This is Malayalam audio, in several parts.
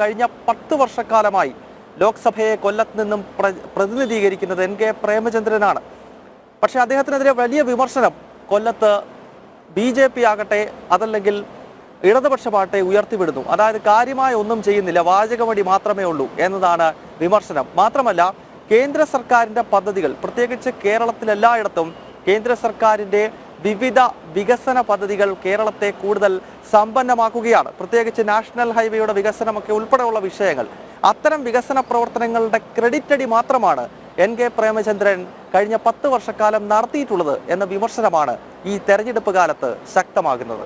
കഴിഞ്ഞ പത്ത് വർഷക്കാലമായി ലോക്സഭയെ കൊല്ലത്ത് നിന്നും പ്ര- പ്രതിനിധീകരിക്കുന്നത് എൻ കെ പ്രേമചന്ദ്രനാണ്. പക്ഷേ അദ്ദേഹത്തിനെതിരെ വലിയ വിമർശനം കൊല്ലത്ത് ബി ജെ പി ആകട്ടെ അതല്ലെങ്കിൽ ഇടതുപക്ഷ പാട്ടെ ഉയർത്തിവിടുന്നു. അതായത് കാര്യമായ ഒന്നും ചെയ്യുന്നില്ല വാചകമടി മാത്രമേ ഉള്ളൂ എന്നതാണ് വിമർശനം. മാത്രമല്ല കേന്ദ്ര സർക്കാരിന്റെ പദ്ധതികൾ പ്രത്യേകിച്ച് കേരളത്തിലെല്ലായിടത്തും കേന്ദ്ര സർക്കാരിന്റെ വിവിധ വികസന പദ്ധതികൾ കേരളത്തെ കൂടുതൽ സമ്പന്നമാക്കുകയാണ്. പ്രത്യേകിച്ച് നാഷണൽ ഹൈവേയുടെ വികസനമൊക്കെ ഉൾപ്പെടെയുള്ള വിഷയങ്ങൾ. അത്തരം വികസന പ്രവർത്തനങ്ങളുടെ ക്രെഡിറ്റ് അടി മാത്രമാണ് എൻ കെ പ്രേമചന്ദ്രൻ കഴിഞ്ഞ പത്ത് വർഷക്കാലം നടത്തിയിട്ടുള്ളത് എന്ന വിമർശനമാണ് ഈ തെരഞ്ഞെടുപ്പ് കാലത്ത് ശക്തമാകുന്നത്.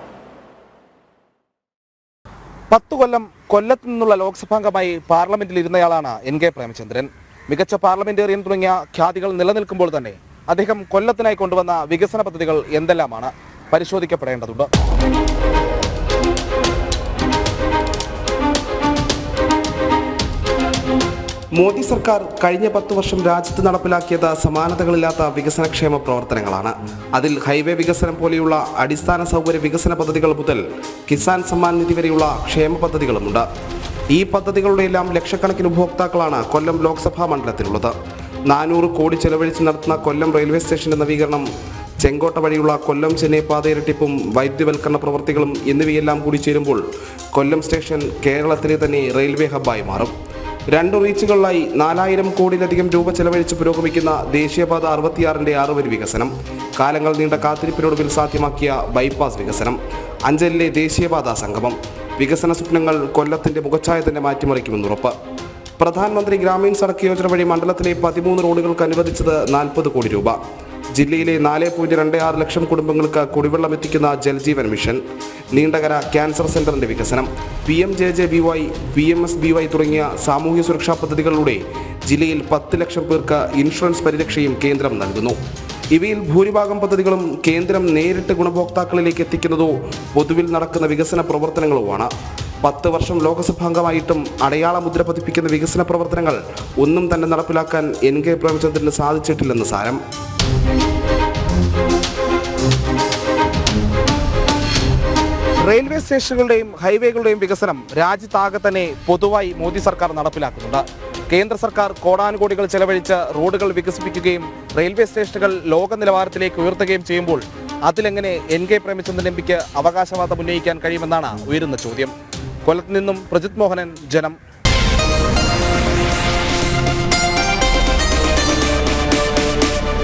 പത്തു കൊല്ലം കൊല്ലത്തു നിന്നുള്ള ലോക്സഭാംഗമായി പാർലമെന്റിൽ ഇരുന്നയാളാണ് എൻ കെ പ്രേമചന്ദ്രൻ. മികച്ച പാർലമെന്റേറിയൻ തുടങ്ങിയ ഖ്യാതികൾ നിലനിൽക്കുമ്പോൾ തന്നെ അദ്ദേഹം കൊല്ലത്തിനായി കൊണ്ടുവന്ന വികസന പദ്ധതികൾ എന്തെല്ലാമാണ്? പരിശോധിക്കപ്പെടേണ്ടതുണ്ട്. മോദി സർക്കാർ കഴിഞ്ഞ പത്ത് വർഷം രാജ്യത്ത് നടപ്പിലാക്കിയത് സമാനതകളില്ലാത്ത വികസനക്ഷേമ പ്രവർത്തനങ്ങളാണ്. അതിൽ ഹൈവേ വികസനം പോലെയുള്ള അടിസ്ഥാന സൗകര്യ വികസന പദ്ധതികൾ മുതൽ കിസാൻ സമ്മാൻ നിധി വരെയുള്ള ക്ഷേമ പദ്ധതികളുമുണ്ട്. ഈ പദ്ധതികളുടെ എല്ലാം ലക്ഷക്കണക്കിന് ഉപഭോക്താക്കളാണ് കൊല്ലം ലോക്സഭാ മണ്ഡലത്തിലുള്ളത്. നാനൂറ് കോടി ചെലവഴിച്ച് നടത്തുന്ന കൊല്ലം റെയിൽവേ സ്റ്റേഷന്റെ നവീകരണം ചെങ്കോട്ട വഴിയുള്ള കൊല്ലം ചെന്നൈ പാതയിരട്ടിപ്പും വൈദ്യുതവൽക്കരണ പ്രവൃത്തികളും എന്നിവയെല്ലാം കൂടി ചേരുമ്പോൾ കൊല്ലം സ്റ്റേഷൻ കേരളത്തിലെ തന്നെ റെയിൽവേ ഹബ്ബായി മാറും. രണ്ട് റീച്ചുകളിലായി നാലായിരം കോടിയിലധികം രൂപ ചെലവഴിച്ച് പുരോഗമിക്കുന്ന ദേശീയപാത അറുപത്തിയാറിന്റെ ആറുവരി വികസനം കാലങ്ങൾ നീണ്ട കാത്തിരിപ്പിനൊടുവിൽ സാധ്യമാക്കിയ ബൈപ്പാസ് വികസനം അഞ്ചലിലെ ദേശീയപാത സംഗമം വികസന സ്വപ്നങ്ങൾ കൊല്ലത്തിന്റെ മുഖച്ഛായ തന്നെ മാറ്റിമറിക്കുമെന്നുറപ്പ്. പ്രധാനമന്ത്രി ഗ്രാമീൺ സടക്ക് യോജന വഴി മണ്ഡലത്തിലെ പതിമൂന്ന് റോഡുകൾക്ക് അനുവദിച്ചത് നാൽപ്പത് കോടി രൂപ. ജില്ലയിലെ നാല് പോയിന്റ് രണ്ട് ആറ് ലക്ഷം കുടുംബങ്ങൾക്ക് കുടിവെള്ളം എത്തിക്കുന്ന ജൽജീവൻ മിഷൻ നീണ്ടകര ക്യാൻസർ സെന്ററിന്റെ വികസനം P M J J B Y P M S B Y തുടങ്ങിയ സാമൂഹ്യ സുരക്ഷാ പദ്ധതികളിലൂടെ ജില്ലയിൽ പത്ത് ലക്ഷം പേർക്ക് ഇൻഷുറൻസ് പരിരക്ഷയും കേന്ദ്രം നൽകുന്നു. ഇവയിൽ ഭൂരിഭാഗം പദ്ധതികളും കേന്ദ്രം നേരിട്ട് ഗുണഭോക്താക്കളിലേക്ക് എത്തിക്കുന്നതോ പൊതുവിൽ നടക്കുന്ന വികസന പ്രവർത്തനങ്ങളുമാണ് പത്ത് വർഷം ലോകസഭാംഗമായിട്ടും അടയാള മുദ്ര പതിപ്പിക്കുന്ന വികസന പ്രവർത്തനങ്ങൾ ഒന്നും തന്നെ നടപ്പിലാക്കാൻ എൻ കെ പ്രേമചന്ദ്രന് സാധിച്ചിട്ടില്ലെന്ന് സാരം. റെയിൽവേ സ്റ്റേഷനുകളുടെയും ഹൈവേകളുടെയും വികസനം രാജ്യത്താകെ തന്നെ പൊതുവായി മോദി സർക്കാർ നടപ്പിലാക്കുന്നുണ്ട്. കേന്ദ്ര സർക്കാർ കോടാനുകോടികൾ ചെലവഴിച്ച് റോഡുകൾ വികസിപ്പിക്കുകയും റെയിൽവേ സ്റ്റേഷനുകൾ ലോക നിലവാരത്തിലേക്ക് ഉയർത്തുകയും ചെയ്യുമ്പോൾ അതിലെങ്ങനെ എൻ കെ പ്രേമചന്ദ്രൻ എം പിക്ക് അവകാശവാദം ഉന്നയിക്കാൻ കഴിയുമെന്നാണ് ഉയരുന്ന ചോദ്യം. കൊല്ലത്ത് നിന്നും പ്രജിത് മോഹനൻ ജനം